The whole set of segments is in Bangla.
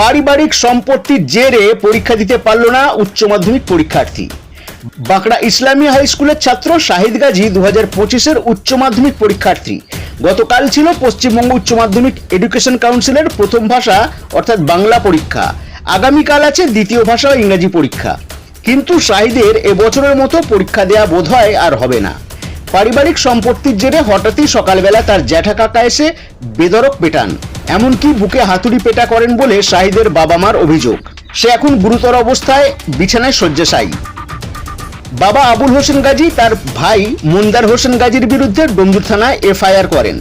পারিবারিক সম্পত্তির জেরে পরীক্ষা দিতে পারল না উচ্চ মাধ্যমিক পরীক্ষার্থী। বাঁকড়া ইসলামী হাই স্কুলের ছাত্র শাহিদ গাজী দু হাজার পঁচিশের উচ্চ মাধ্যমিক পরীক্ষার্থী। গতকাল ছিল পশ্চিমবঙ্গ উচ্চ মাধ্যমিক এডুকেশন কাউন্সিলের প্রথম ভাষা, অর্থাৎ বাংলা পরীক্ষা। আগামীকাল আছে দ্বিতীয় ভাষা ও ইংরাজি পরীক্ষা। কিন্তু শাহিদের এবছরের মতো পরীক্ষা দেয়া বোধহয় আর হবে না। পারিবারিক সম্পত্তির জেরে হঠাৎই সকালবেলা তার জ্যাঠা কাকা এসে বেদরক পেটান। এমনকি বুকে হাতুড়ি পেটা করেন বলে শাহিদের বাবা মার অভিযোগ। সে এখন গুরুতর অবস্থায় বিছানায় শয্যাশায়ী। বাবা আবুল হোসেন গাজী তার ভাই মুন্দার হোসেন গাজীর বিরুদ্ধে ডোমজুর থানায় এফআইআর করেন।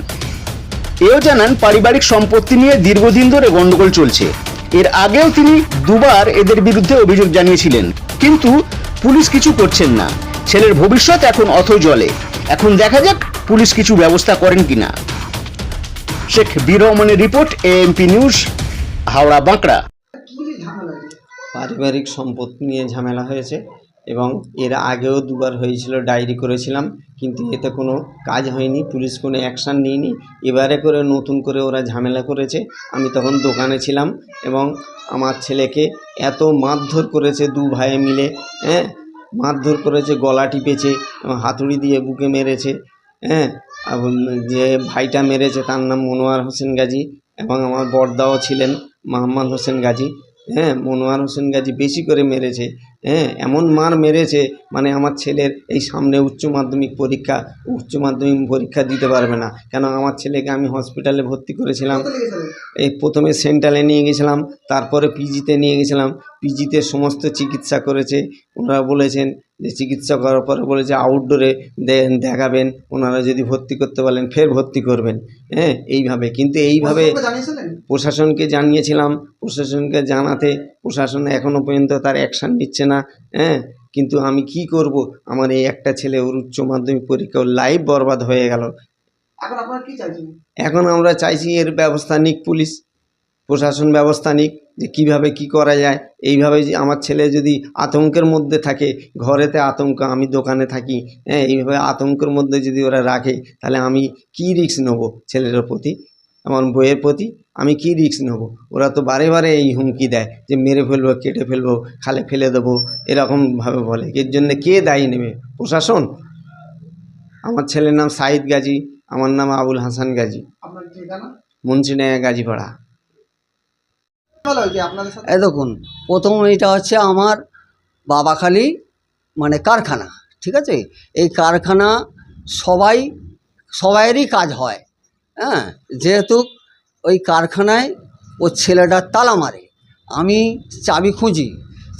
এও জানান, পারিবারিক সম্পত্তি নিয়ে দীর্ঘদিন ধরে গন্ডগোল চলছে। এর আগেও তিনি দুবার এদের বিরুদ্ধে অভিযোগ জানিয়েছিলেন। কিন্তু পুলিশ কিছু করছেন না। ছেলের ভবিষ্যৎ এখন অথ জলে এখন দেখা যাক পুলিশ কিছু ব্যবস্থা করেন কিনা। শেখ বীর রহমানের report, AMP news, Howrah, Bankra. পারিবারিক সম্পদ নিয়ে ঝামেলা হয়েছে এবং এর আগেও দুবার হয়েছিল, ডায়েরি করেছিলাম, কিন্তু এতে কোনো কাজ হয়নি, পুলিশ কোনো অ্যাকশান নিইনি। এবারে করে নতুন করে ওরা ঝামেলা করেছে। আমি তখন দোকানে ছিলাম এবং আমার ছেলেকে এত মারধর করেছে দু ভাইয়ে মিলে হ্যাঁ? মারধর করেছে, গলা টিপেছে, এবং হাতুড়ি দিয়ে বুকে মেরেছে হ্যাঁ? এবং যে ভাইটা মেরেছে তার নাম মনোয়ার হোসেন গাজী এবং আমার বড়দাও ছিলেন মোহাম্মদ হোসেন গাজী। হ্যাঁ মনোয়ার হোসেন গাজী বেশি করে মেরেছে। হ্যাঁ এমন মার মেরেছে মানে আমার ছেলের এই সামনে উচ্চ মাধ্যমিক পরীক্ষা, উচ্চ মাধ্যমিক পরীক্ষা দিতে পারবে না। কেন আমার ছেলেকে আমি হসপিটালে ভর্তি করেছিলাম, এই প্রথমে সেন্ট্রালে নিয়ে গেছিলাম, তারপরে পিজিতে নিয়ে গেছিলাম পিজিতে সমস্ত চিকিৎসা করেছে। ওনারা বলেছেন যে চিকিৎসা করার পরে বলেছে আউটডোরে দেখাবেন। ওনারা যদি ভর্তি করতে পারেন ফের ভর্তি করবেন। হ্যাঁ এইভাবে। কিন্তু এইভাবে প্রশাসনকে জানিয়েছিলাম। প্রশাসনকে জানাতে প্রশাসন এখনও পর্যন্ত তার অ্যাকশান নিচ্ছে না। হ্যাঁ কিন্তু আমি কি করব? আমার এই একটা ছেলে ওর উচ্চ মাধ্যমিক পরীক্ষা ওর লাইফ বরবাদ হয়ে গেল। এখন আমরা চাইছি এর ব্যবস্থা নিক পুলিশ। প্রশাসন ব্যবস্থা নিক। যে কীভাবে কি করা যায়? এইভাবে যে আমার ছেলে যদি আতঙ্কের মধ্যে থাকে ঘরেতে আতঙ্ক আমি দোকানে থাকি হ্যাঁ এইভাবে আতঙ্কের মধ্যে যদি ওরা রাখে তাহলে আমি কি রিস্ক নেব ছেলের প্রতি? আমার বইয়ের প্রতি আমি কি রিস্ক নেব? ওরা তো বারে বারে এই হুমকি দেয় যে মেরে ফেলব কেটে ফেলব খালে ফেলে দেবো এরকমভাবে বলে। এর জন্য কে দায়ী নেবে? প্রশাসন? আমার ছেলের নাম সাইদ গাজী আমার নাম আবুল হাসান গাজী। মুন্সিনায়া গাজীপাড়া। এই দেখুন, প্রথম এটা হচ্ছে আমার বাবাখালি মানে কারখানা, ঠিক আছে? এই কারখানা সবাই, সবাইয়েরই কাজ হয় হ্যাঁ? যেহেতু ওই কারখানায় ও ছেলেটার তালা মারে, আমি চাবি খুঁজি,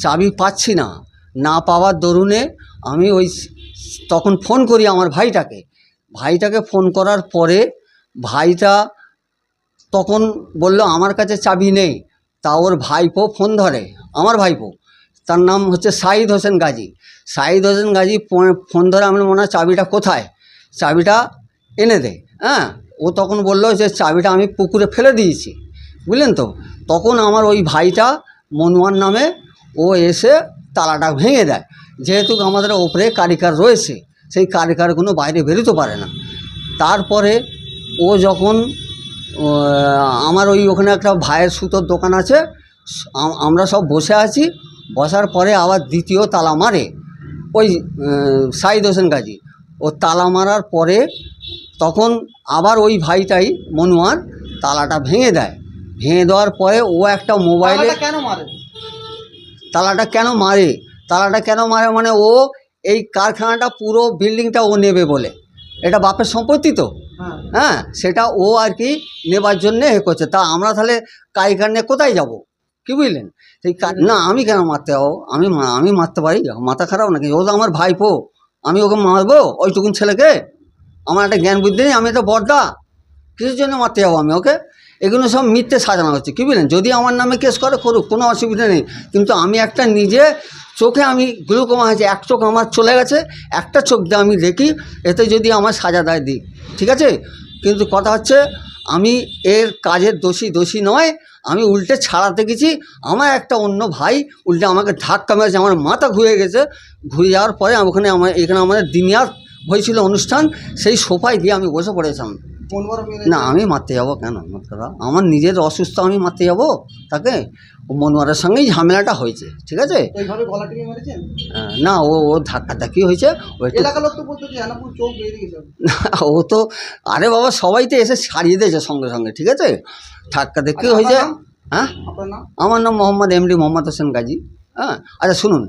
চাবি পাচ্ছি না না পাওয়ার দরুনে আমি ওই তখন ফোন করি আমার ভাইটাকে ভাইটাকে ফোন করার পরে ভাইটা তখন বলল, আমার কাছে চাবি নেই। তা ওর ভাইপো ফোন ধরে, আমার ভাইপো। তার নাম হচ্ছে সাইদ হোসেন গাজী। সাইদ হোসেন গাজী ফোন ধরে আমি মনে হয় চাবিটা কোথায়? চাবিটা এনে দে হ্যাঁ? ও তখন বলল যে চাবিটা আমি পুকুরে ফেলে দিয়েছি, বুঝলেন তো? তখন আমার ওই ভাইটা মনোয়ার নামে ও এসে তালাটা ভেঙে দেয়। যেহেতু আমাদের ওপরে কারিকার রয়েছে, সেই কারিকারগুলো বাইরে বেরোতে পারে না। তারপরে ও যখন আমার ওই ওখানে একটা ভাইয়ের সুতোর দোকান আছে। আমরা সব বসে আছি। বসার পরে আবার দ্বিতীয় তালা মারে। ওই সাইদ হোসেন গাজী। ও তালা মারার পরে তখন আবার ওই ভাইটাই মনোয়ার তালাটা ভেঙে দেয়। ভেঙে দেওয়ার পরে ও একটা মোবাইলে কেন মারে? তালাটা কেন মারে? তালাটা কেন মারে মানে ও এই কারখানাটা পুরো বিল্ডিংটা ও নেবে বলে। এটা বাপের সম্পত্তি তো? হ্যাঁ। হ্যাঁ সেটা ও আর কি নেবার জন্যে এ করছে। তা আমরা তাহলে কারিগর নিয়ে কোথায় যাব? কি বুঝলেন? সেই না আমি কেন মারতে যাব? আমি আমি মারতে পারি? মাথা খারাপ নাকি? ও তো আমার ভাইপো। আমি ওকে মারবো ওইটুকুন ছেলেকে? আমার একটা জ্ঞান বুদ্ধি নেই আমি একটা বর্দা। কিসের জন্য মারতে যাব আমি ওকে? এগুলো সব মিথ্যে সাজানো হচ্ছে কি বুঝলেন? যদি আমার নামে কেস করে করুক কোনো অসুবিধা নেই। কিন্তু আমি একটা নিজে চোখে আমি গ্লুকোমা আছে এক চোখ আমার চলে গেছে, একটা চোখ দিয়ে আমি দেখি, এতে যদি আমার সাজা দেয় দিই ঠিক আছে? কিন্তু কথা হচ্ছে, আমি এর কাজের দোষী দোষী নয়, আমি উল্টে ছাড়াতে গেছি, আমার একটা অন্য ভাই উল্টে আমাকে ধাক্কা মেরেছে, আমার মাথা ঘুরে গেছে, ঘুরে যাওয়ার পরে ওখানে আমার এখানে আমাদের দিনিয়ার হয়েছিল অনুষ্ঠান, সেই সোফায় দিয়ে আমি বসে পড়েছিলাম। না আমি মারতে যাব কেন? দাদা আমার নিজের অসুস্থ আমি মারতে যাব? তাকে? ও মনোয়ারের সঙ্গেই ঝামেলাটা হয়েছে ঠিক আছে? আহ, না ও ও ধাক্কা ধাক্কি হয়েছে। ও তো আরে বাবা সবাই তো এসে ছাড়িয়ে দিয়েছে সঙ্গে সঙ্গে ঠিক আছে? ধাক্কা ধাক্কি আচ্ছা, হয়েছে। হ্যাঁ? আমার নাম মোহাম্মদ এমডি মোহাম্মদ হোসেন গাজী। হ্যাঁ আচ্ছা শুনুন।